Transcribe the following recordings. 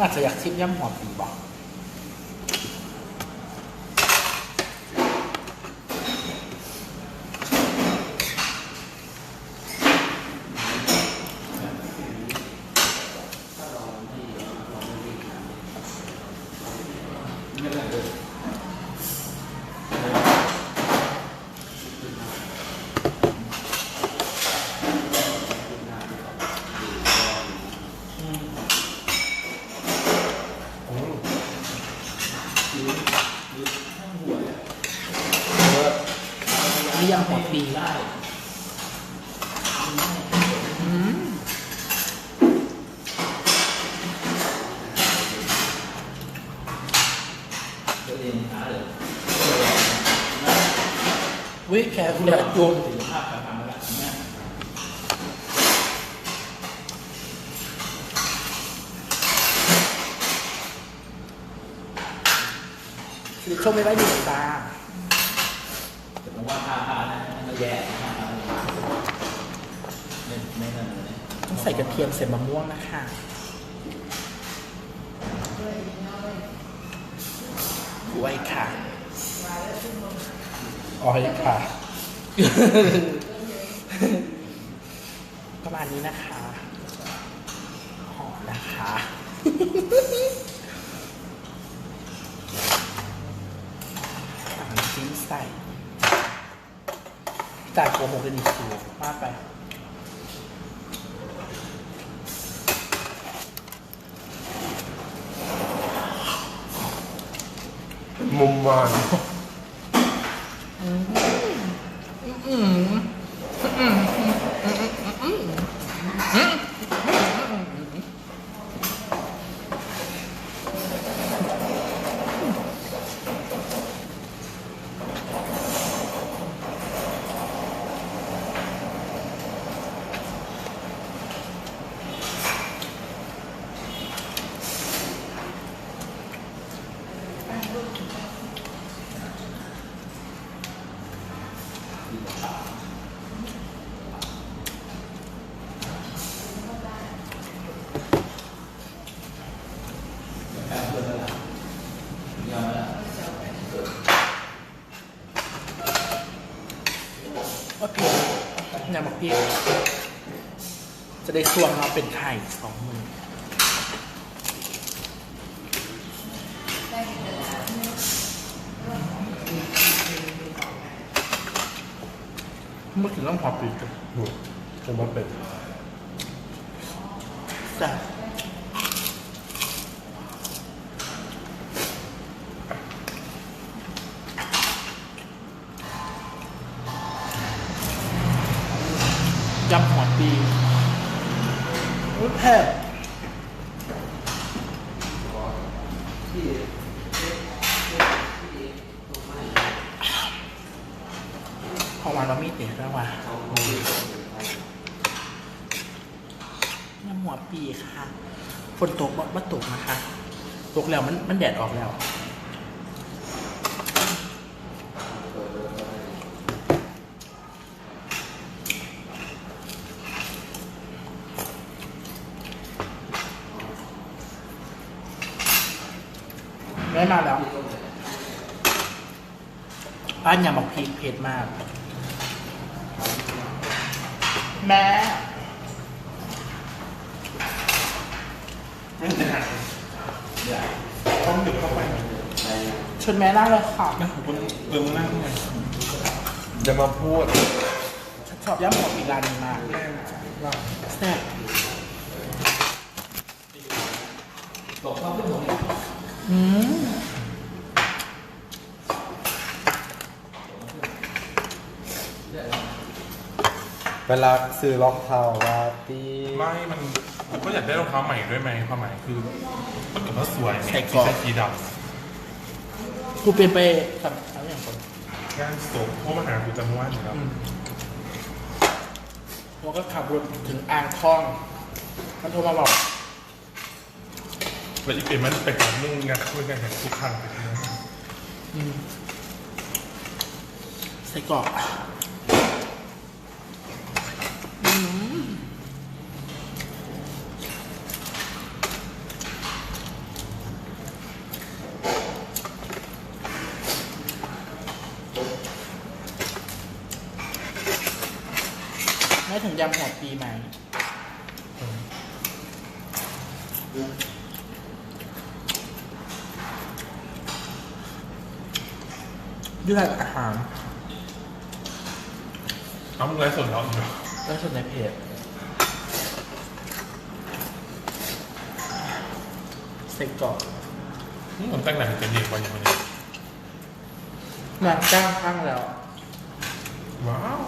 อาจจะอยากชิมย่ำหัวปีบอก นี่ ย่ำหัวปีอืมตัวเองหาเลยวิแค่คุณอยากโยนศิลการทำอะไรเนี่ยคือชมไม่ได้ดีตา ใส่กระเทียมใส่มะม่วงนะคะกล้วยค่ะอ้อยค่ะ ประมาณนี้นะคะ หอมนะคะสั่งชิ้นใส่จ่ายโกหกกันอีกทีมากไป มุมมาน ยอมแล้ว ว่าเพียอย่าบอกพี่จะ ได้ส่วงเราเป็นไข่สองมือเมื่อถึงต้องพอปีกจะมาเป็น แต่ หัวปีค่ะฝนตกบ่บ่ตกนะคะตกแล้วมันมันแดดออกแล้วได้มาแล้วบ้านยำบอกพริกเผ็ดมาก แม่ ต้องดึกเข้าไป ชวนแม่นั่งเลยค่ะนะคุณเบิ่งนั่งไงจะมาพูดฉันชอบย่ำหัวปีร้านนี้มากแม่ว่าแซ่บบอกเขาเป็นผมอืมเวลาซื้อรองเท้าลาตีไม่ มันผมก็อยากได้รองเท้าใหม่ด้วยไหมความหมายคือมันกับว่าสวยใส่กรอบใส่สีด กูเป็นไปทำทำอย่างคนำงานศพเพราะมาหาคือจำว่าอยู่แล้วอืมแล้วก็ขับรถถึงอ่างทองมันโทรมาบอกแล้วอีกเป็นมันเป็นการมุ่งงานคุยกันเห็นทุกครั้งไปที่นั่นอืมใส่กรอก ยำหัวปีไหมด้วยอาหารน้ำมึงไรส่วนเราอีกเหรอแล้วส่วนในเพจใส่กรอบผมแต่งหน้าให้เจนเด็กวันอย่างวันนี้งานจ้างข้างแล้วว้าว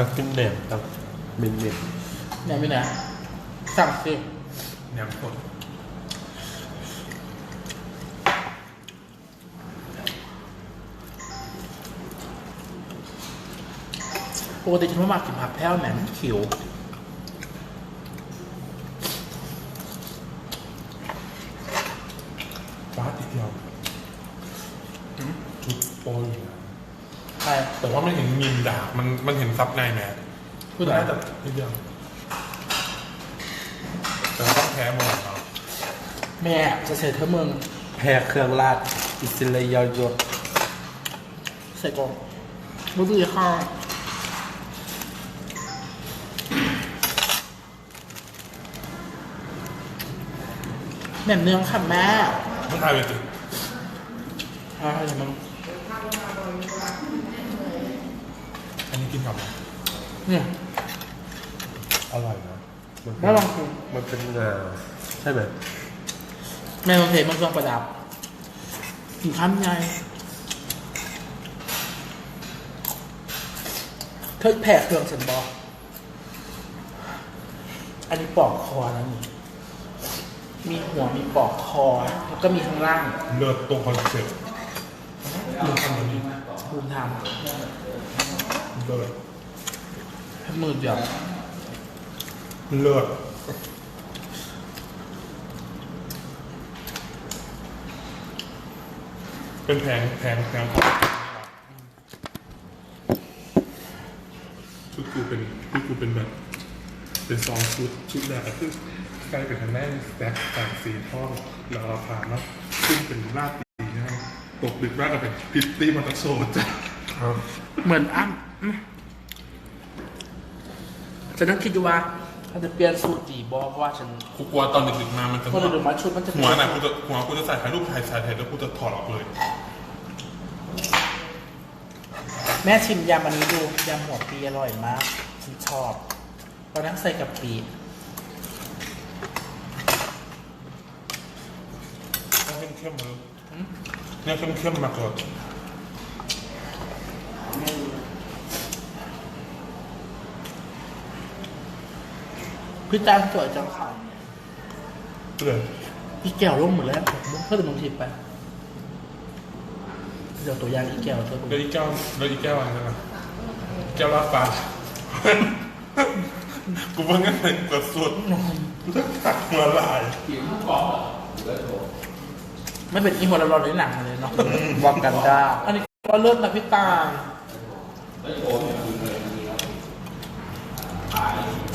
ตักกินแหนมตักเม็นเม็นเนี่ยไม่นะสั่งสิแหนมสดปกติฉันไม่มากินผักแพ้วแหนมขิว ฟ้าติดเดียวชุดโปรอยู่นะ ใช่ แต่ว่าไม่เห็นมีน ดาบมันมันเห็นซับในแม่พูดไหนน่าจะนิดเดียวแต่ว่าต้องแพ้หมดครับแม่จะเสร็จเธอมึงแพ้เครื่องราดอิสราเอลยศใส่กรอบรู้ดีค่ะแหนมเนืองค่ะแม่ไม่ทายเลยสิอ่าอย่างมัน นนี้กินกับอะไรเนี่ย อร่อยนะมันเป็นแม่ลองชิม มันเป็นงาใช่ไหมแม่ลองเทมันเครื่องประดับกินข้ามไงเธอแผ่เครื่องสันบอกอันนี้ปอกคอนะนี่มีหัวมีปอกคอ แล้วก็มีข้างล่างเลิศตรงคอนเซ็ปต์ลืมทำ อันนี้ภูมิธรรมเลิศให้มือเดียวเลิศเป็นแพงแพงแพงของชุดกูเป็นชุดกูเป็นแบบ เป็นซองชุดชุดแรกก็คือใกล้เป็นทางแรกแบ็คแต่งสีทองแล้วเราผ่านแล้วขึ้นเป็นลาดตีนะตกดึกมากก็เป็นพิตตี้มอเตอร์โซจ้ะ เหมือนอ้ำอืมฉันนั่งคิดอยู่ว่าฉันจะเปลี่ยนสูตรดีบอเพราะว่าฉันกูกลัวตอนดึกๆมา มันจะพอเราดูมาชุดมันจะหัวน่ะกูจะหัวกูจะใส่ถ่ายรูปถ่ายถ่ายถ่ายแล้วกูจะถอดออกเลย แม่ชิมยำอันนี้ดูยำหัวปีอร่อยมากฉันชอบตอนนั้นใส่กับปีเนี่ยเข้มๆเลยเนี่ยเข้มๆมากเลย พี่จานสวยจังค่ะเลยพี่แก้วร่วมหมดแล้วเพื่อนมึงทิปไปเดี๋ยวตัวอย่างอีแก้วเธอดูแล้วอีกแก้วแล้วอีกแก้วอะไรนะแก้วลาดฟ้ากูว่างั้นเลยกดสุดกูจะตักหัวลายไม่เป็นอีหัวเราเราในหนังเลยเนาะ วากันดาอันนี้ก็เลิศนะพี่ตาล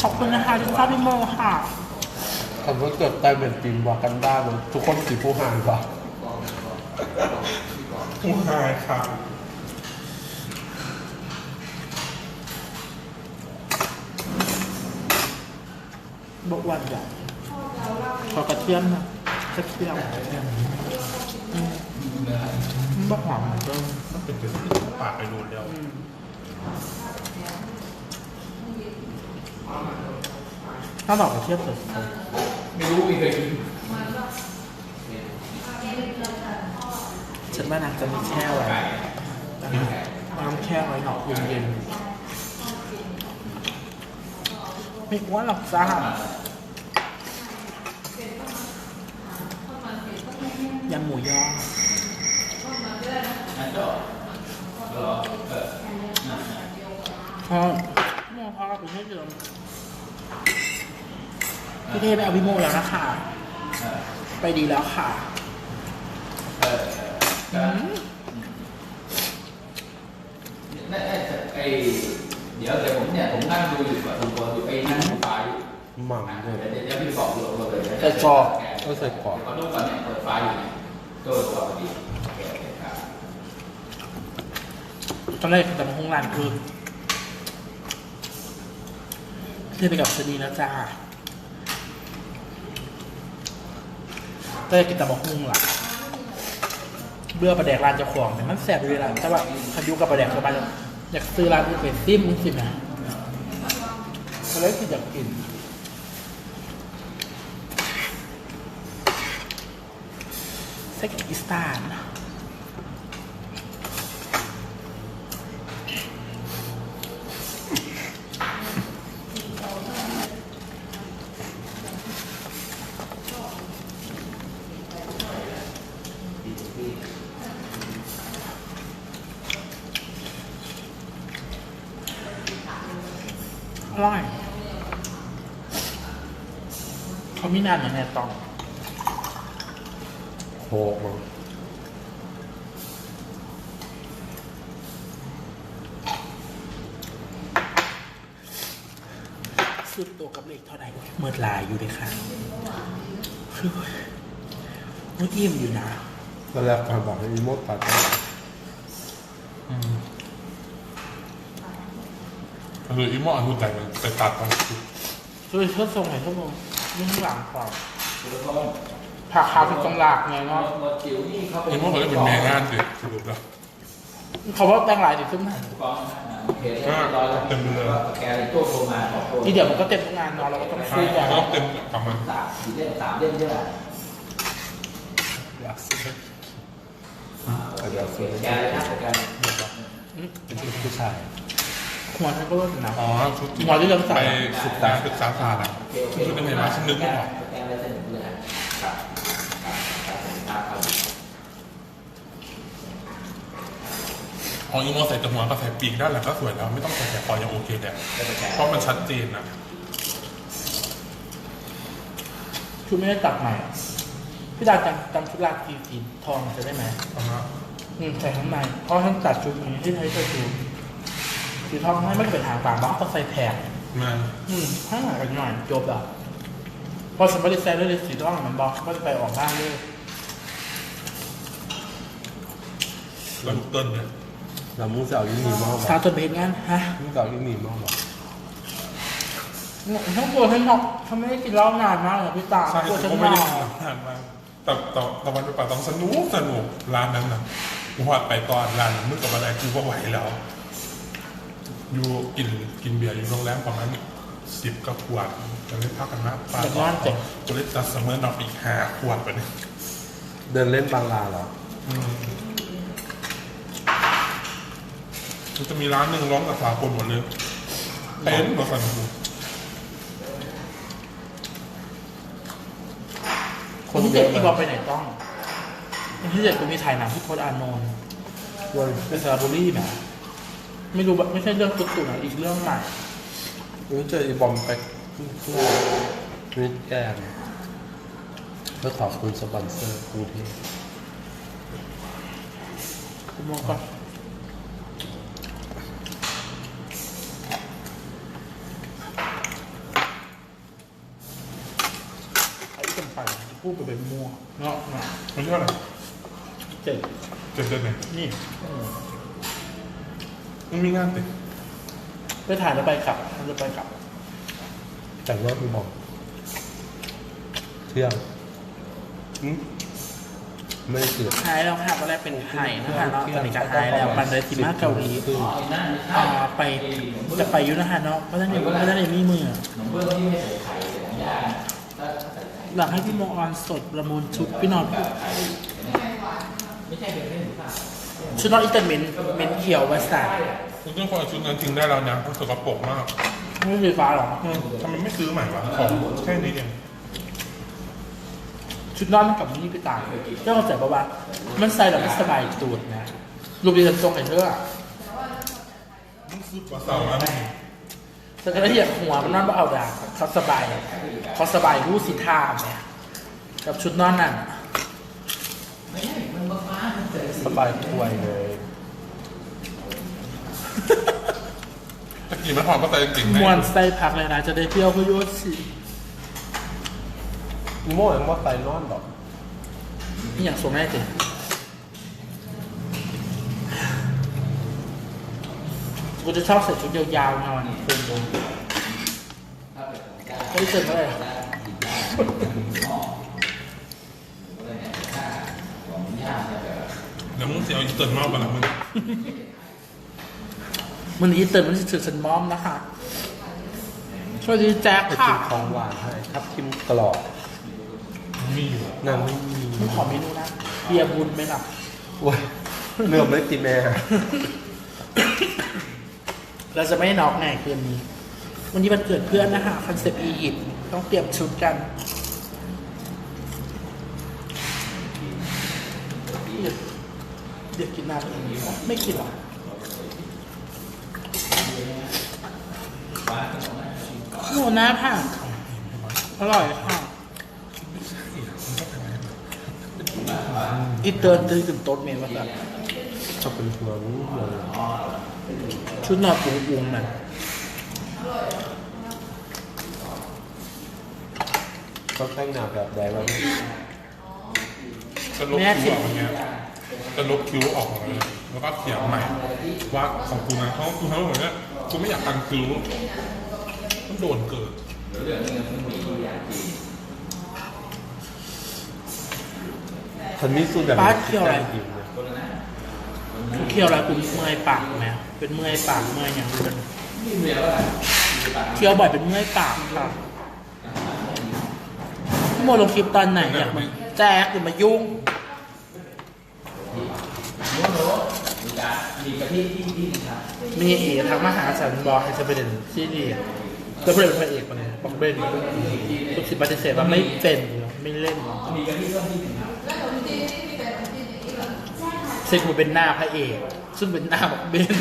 ขอบคุณนะคะที่ชอบพี่โมค่ะคำว่าเกิดใต้เป็นทีมวากันดามันทุกคนสีผู้หายปะหัวหายค่ะบอกวันใหญ่ขอกระเทียมนะกระเทียมอืมมันบอกหอมเหมือนเดิมมันเป็นจะปากไปโดนแล้ว ถ้าบอกกระเทียมเสร็จไม่รู้มีเคยกินฉันว่านางจะมีแช่ไว้น้ำแช่ไว้หนอกเย็นๆไม่อ้วนหรอกจ้ายำหมูยอพ่อโม พ่อไปให้เดิมพี่เทไปเอาพี่โมแล้วนะคะไปดีแล้วค่ะมนั่นไอ้เดี๋ยวเดี๋ยวผมเนี่ยผมนั่งดูอยู่กับทุกคนอยู่ไอ้นั่งดูไฟอยู่หม่ำเดี๋เลยวเดี๋ยวพี่บอกอยู่เลยใส่กรอกก็ใส่กรอกเขาดูก่อนเนี่ยเปิดไฟอยู่เนี่ยก็สวัสดีโอเคโอเคครับตอนแรกจะมาห้องร้านคือ เทไปกับชนีแล้วจ้าก็จะกินต่บอกฮุ่งล่ะเบื่อประแดกร้านเจ้าของแต่มันแสบอยู่เวลาแต่ว่าคันอยุกับประแดกสบายอยากซื้อร้านที่เป็นซิมมึงสินะก็เลยคิดอยากกินเซ็กกิสตาน ร่อยเขามีนานอย่างแน่ตองโคกมั้งสุดตัวกับเลขเท่าไหร่เมื่อลายอยู่เลยค่ะคือมันอิ่มอยู่นะตอนแรกก่อนบอกให้อีโมดตัด คืออีหมอหุ่นใจมันไปตัดตอนสุดช่วยเชิดทรงหน่อยชั่วโมงยิ่งหลังก่อนคือเขาผักขาวเป็นตรงหลักไงเนาะหมดจิ๋วนี่เขาเป็นอีหมอเขาจะเป็นแม่งานสิสรุปแล้วเขาว่าแป้งลายติดขึ้นมาผู้กองนะโอเคเรียบร้อยแล้วแกเลยตัวโทรมาบอกโทรทีเดี๋ยวมันก็เต็มทุกงานเนาะเราก็ต้องใช่ซื้ออย่างก็เต็มประมาณสามสี่เล่มสามเล่มใช่ไหมอยากซื้อโอเคโอเคแกเลยนะแกเป็นชุดผู้ชาย หัวฉันก็รู้สึกนะ อ๋อชุดหมอที่เริ่มใส่ไปศึกษาศึกษาศาสตร์อะโอเคโอเคชุดยังไงวะฉันนึกไม่ออกแกเลยสนุกเลยครับครับครับอ๋ออีโมใส่แต่หัวก็ใส่ปีกด้านหลังก็สวยแล้ว ไม่ต้องใส่แต่คอยังโอเคแต่ก็จะแกเพราะมันชัดเจนนะชุดไม่ได้ตัดใหม่อะพี่ดาจำจำชุดลากสีสีทองจะได้ไหมอ่าฮะอืมใส่ข้างในเพราะท่านตัดชุดนี้ที่ใช้เสื้อชู สีทองให้ไม่เป็นหางปากบ้างต้องใส่แถบมันอืมถ้าหากันหน่อยจบอะพอสมมติแซนเลยสีต้องมันบอกก็จะไปออกบ้านเลยแล้วลูกเต้นเนี่ยแล้วมึงจะเอาลินีมอบสาวตัวเพลงงั้นฮะมึงจะเอาลินีมอบหรอทั้งตัวทั้งนอกเขาไม่ได้กินเหล้านานมากเลยพี่ตาใช่ตัวแต่ฉันก็นไม่อได้นทานมากแต่แต่ตะวันไปป่าต้องสนุกสนุกร้านนั้นนะหัวไปตอนร้านมึงกับอะไรกูก็ไหวแล้ว อยู่กินกินเบียร์อยู่โรงแรมประมาณสิบกับขวดจะได้พักกันนะปลาต่อกูเลยจัดเสมอนอกอีกห้าขวดไปเนี่ยเดินเล่นบางลาเหรอมันจะมีร้านหนึ่งร้องกับสากลหมดเลยเต็มมาสั่นกูคนที่เด็กที่บอกไปไหนต้องคนที่เด็กคนมีถ่ายหนังที่โคตอานนท์ด้วยเป็นสระบุรีนะ ไม่รู้ไม่ใช่เรื่องตุ๊กตุ่นะอีกเรื่องใหม่มึงเจออีบอมไปเพื่อริดแกนเพื่อขอบคุณสปอนเซอร์กรุงเทพคุณมองก่อนไอ้กันไปพูดไปเป็นมัวเนาะเนาะไม่ใช่อะไรเจ็ดเจ็ดเดือนไหน นี่มันมีงานติดไปถ่ายแล้วไปกลับมันจะไปกลับ แต่งรถอีบอมเที่ยงอืมไม่ได้เสือกหายแล้วค่ะตอนแรกเป็นไข่นะคะเนาะตอนนี้ก็หายแล้วมันเลยสิมาเกาหลีอ๋อนั่นอ่าไปจะไปอยุนะคะเนาะเพราะฉะนั้นเพราะฉะนั้นเอมี่มือขนมเบื้องที่ไม่ใส่ไข่ของย่าถ้าใส่ไข่หลังให้พี่โมออนสดประมูลชุดพี่นอน ไม่ใช่เป็นเรื่องหรือเปล่า ชุดนอนอินเตอร์เมนเมนเขียววัสดุคุณต้องคอยชุดนั้นทิ้งได้แล้วนะมันสกปรกมากไม่ไฟฟ้าหรออืมทำไมไม่ซื้อใหม่วะของแค่นี้เองชุดนอนกับนี่พี่ตายเจ้าเข้าใจปะว่า มันใส่แล้วมันสบายตูดนะรูปดีฉันทรงไอ้เธออะมึงซื้อปลาเสาร์นะแต่ก็ได้เหยียบหัวมันนอนบ่เอาดาเขาสบาย เขาสบายรู้สิท่าเนี่ยกับชุดนอนนั่น ไม่ใช่มันบ้าๆมันเจอ สบายป่วยเลยตะกี้ไม่พอก็ใส่จริงมวนใส่ผักเลยนะ จะได้เที่ยวเพื่อโยชสิอีโม่ยังว่าไตนอนดอก นี่อย่างสวมแม่เจกูจะชอบใส่ชุดยาวๆนอนคุณดูถ้าไม่ได้เจอเมื่อไหร่ เดี๋ยวมึงเสียอีเติร์นมากกว่าละมึงมันนี้เติมมันจะถือสันมอมนะคะสวัสดีแจ็คไปค่ะกินของหวานให้ทับทิมกรอบมีอยู่นั่นไม่มีผมขอเมนูนะเบียร์บุญไหมล่ะโอ้ยเริ่มเลยตีแม่เราจะไม่น็อกไงคืนนี้ วันนี้วันเกิดเพื่อนนะคะคอนเซปต์อียิปต์ต้องเตรียมชุดกัน เดี๋ยวกินน้ำเองไม่กินหรอหมูน้าค่ะอร่อยค่ะอีเติร์นตื่นถึงโต๊ดเมนว่าแบบชอบเป็นหัวรู้หัวเลยชุดนอนปุงปุงมันก็แต่งหน้าแบบใดวะจะลบคิ้วออกอย่างเงี้ย จะลบคิ้วออกเลยแล้วก็เขียนใหม่ว่าของกูนะเพราะกูทั้งหมดเนี้ยกูไม่อยากตันคิ้วมันโดนเกิดคนมีสูตรแบบป้าเคี่ยวอะไรแต่งอิ่มเลยเคี่ยวอะไรกูเมื่อยปากไหมเป็นเมื่อยปากเมื่อยอย่างอื่นเคี่ยวบ่อยเป็นเมื่อยปากค่ะพี่โมลงคลิปตอนไหนอยากมาแจ๊กหรือมายุ่ง มีกะทิที่ที่ครับมีเอกทางมหาสันบอกให้จะเป็นที่ดีแล้วเพื่อนเป็นพระเอกมาเนี่ยบอกเบนทุกสิปฏิเสธว่าไม่เป็นไม่เล่นมีกะทิเพิ่มที่หนึ่งครับเซกูเป็นหน้าพระเอก ซึ่งเป็นหน้าบอกเบน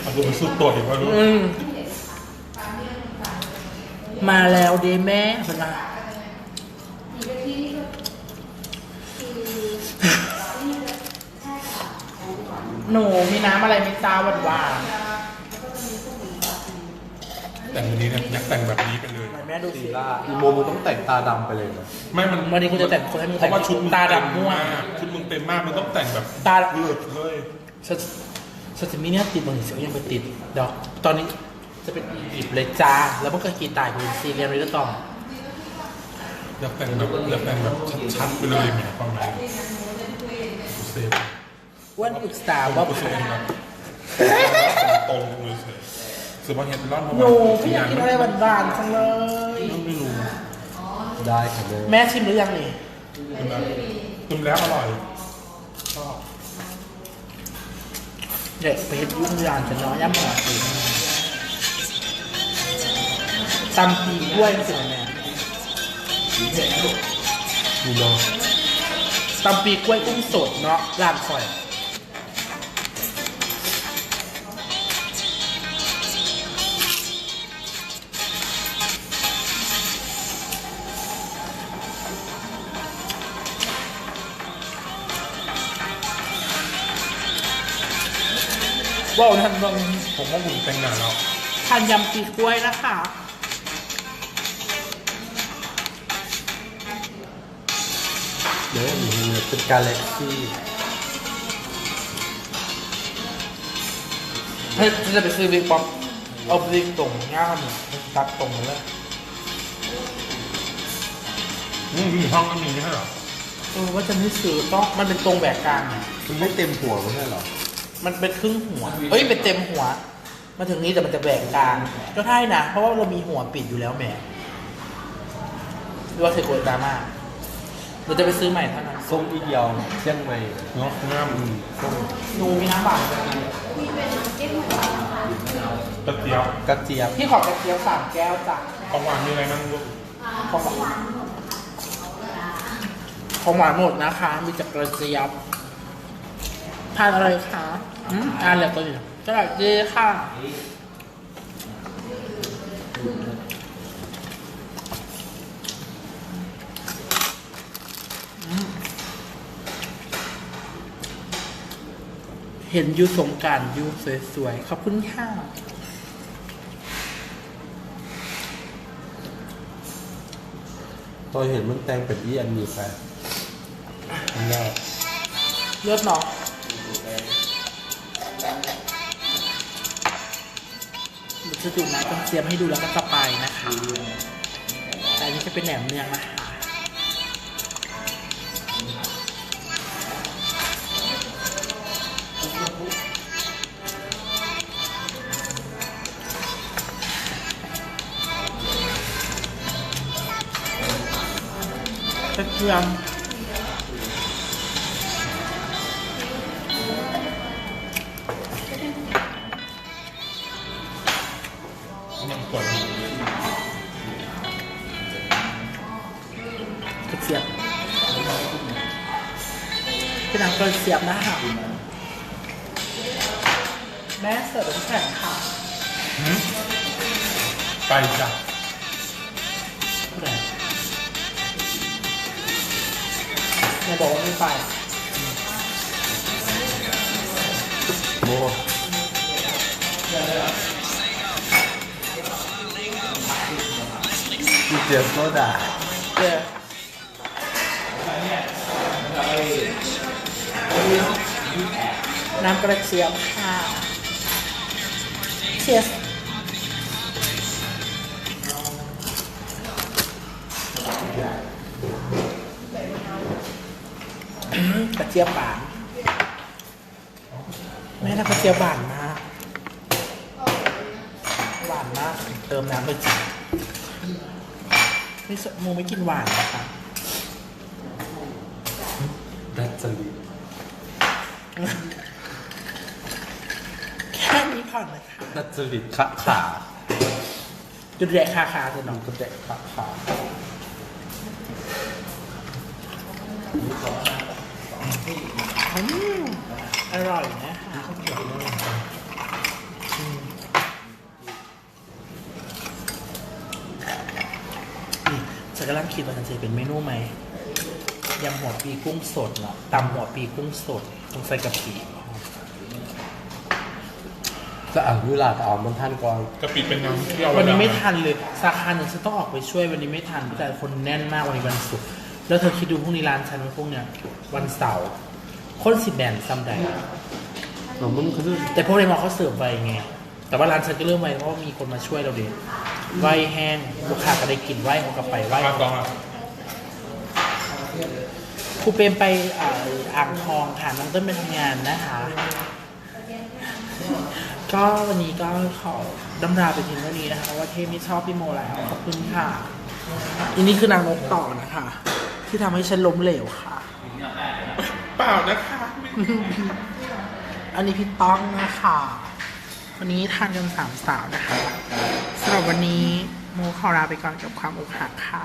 เอากูไปสู้ตัวอีกว่ารู้อืมมาแล้วเดแม่เป็นไง หนูมีน้ำอะไรมีตาหวานหวานแต่งวันนี้เนี่ยอยากแต่งแบบนี้ไปเลยๆไหนแม่ดูสิล่าอีโมมึงต้องแต่งตาดำไปเลยนะไม่มันวันนี้กูจะแต่งคนให้มึงเพแต่งราะว่าชุดมึงตาดำม่วงเต็มากชุดมึงเต็มมากมันต้องแต่งแบบตาเลือดเลยฉันฉันจะมีเนี่ยติดบางสิ่งยังไปติดดอกตอนนี้จะเป็นอียิปต์เลยจ้าแล้วมันก็กีตายเป็นซีเรียนเลยต่อมอยากแต่งแบบอยากแต่งแบบชัดๆไปเลยหมายความหมายกูเซฟ อ้วันปรึกษาว่ากูเซฟแบบตรงๆเลยเฉยสือบางเห็นร่อนมาหนูพี่อยากกินอะไรหวานๆจังเลย ไม่รู้ได้ค่ะแม่แม่ชิมหรือยังนี่กินแล้วอร่อยเด็กไปเห็นยุ่งยานจะน้อยย่ำหนาสิตำปีกล้วยสิแม่มีเนาะตำปีกล้วยกุ้งสดเนาะร้านคอย ว้าวท่านลองผมว่าผมแต่งหน้าแล้วทานยำปีกล้วยนะคะเดี๋ยวมีเป็นกาแล็กซี่เฮ้ยฉันจะไปซื้อบิ๊กป๊อปเอาบิ๊กตรงง่ามตัดตรงมาเลยอืมมีห้องก็มีไม่ใช่เหรอเออว่าจะไม่ซื้อต้องมันเป็นตรงแบกกลางไงมันไม่เต็มหัวไม่ใช่เหรอ มันเป็นครึ่งหัว เอ้ยเป็นเต็มหัว มาถึงนี้แต่มันจะแบกกลาง ก็ได้นะ เพราะว่าเรามีหัวปิดอยู่แล้วแหมหรือว่าเซโกดราม่าเราจะไปซื้อใหม่เท่านั้นส้มอีเดียวเชียงใหม่เนาะงามส้มหนูมีน้ำเปล่ากระเจี๊ยบกระเจี๊ยบพี่ขอกระเทียมสามแก้วจ้ะของหวานมีอะไรบ้างลูกของหวานของหวานหมดนะคะ มีแต่กระเจี๊ยบ ทานอะไรคะอืมอ่านแล้วก็อยู่สวัสดีค่ะ เห็นยูสงกรารยูสวยๆ ขอบคุณค่ะตอนเห็นมันแต่งเป็นอีอันนี้ไปอันแรก เลือดเนาะ เธอจะดูน้ำกันเจียมให้ดูแล้วก็จะไปนะคะแต่อันนี้จะเป็นแหนมเนืองนะคะกระเทียม นน้ำกระเทียมนะคะแม่เสิร์ฟเป็นแข็งค่ะไปจ้ะผู้ใดแม่บอกว่าไม่ไปโมมีเจียมโซดาเดี๋ยว น้ำกระเทียมค่ะเชียสกระเทียมหวานแม่น่ากระเทียมหวานมากหวานมากเติมน้ำไปจิบไม่สมูไม่กินหวานนะคะดัชลี แค่นี้ก่อนนะคะดัชลีขะขาจุดแรกคาคาคือน้องก็แดกขะขาอืมอร่อยนะคะอืมนี่ฉันกำลังคิดว่าฉันจะเป็นเมนูไหม ยำหัวปีกุ้งสดเนาะตำหัวปีกุ้งสดต้องใส่กะปิจะอ่านเวลาเอามันท่านก่อนกะปิเป็นน้ำที่เอาวันนี้ดาไม่ทันเลยสาขาหนึ่งฉันต้องออกไปช่วยวันนี้ไม่ทันแต่คนแน่นมากวันนี้วันศุกร์แล้วเธอคิดดูพรุ่งนี้ร้านฉันวันพรุ่งเนี้ยวันเสาร์คนสิบแบนซัมใดเรามันคือแต่พวกในมอเขาเสิร์ฟไวไงแต่ว่าร้านฉันก็เริ่มไวเพราะว่ามีคนมาช่วยเราเด็ไวแห้งลูกค้าก็ได้กินไวเขาก็ไปไวมาต่ออะ ครูเปรมไปอ่าอ่างทองค่ะน้องต้นไปทำงานนะคะ ก็วันนี้ก็ขอดำราไปทีเท่านี้นะคะ ว่าเทพไม่ชอบพี่โมแล้วขอบคุณค่ะอันนี้คือนางนกต่อนะคะ ที่ทำให้ฉันล้มเหลวค่ะ เปล่านะคะไม่อันนี้พี่ต้องนะคะวันนี้ทานกันสามสาวนะคะสำหรับวันนี้โมขอลาไปก่อนกับความอกหักค่ะ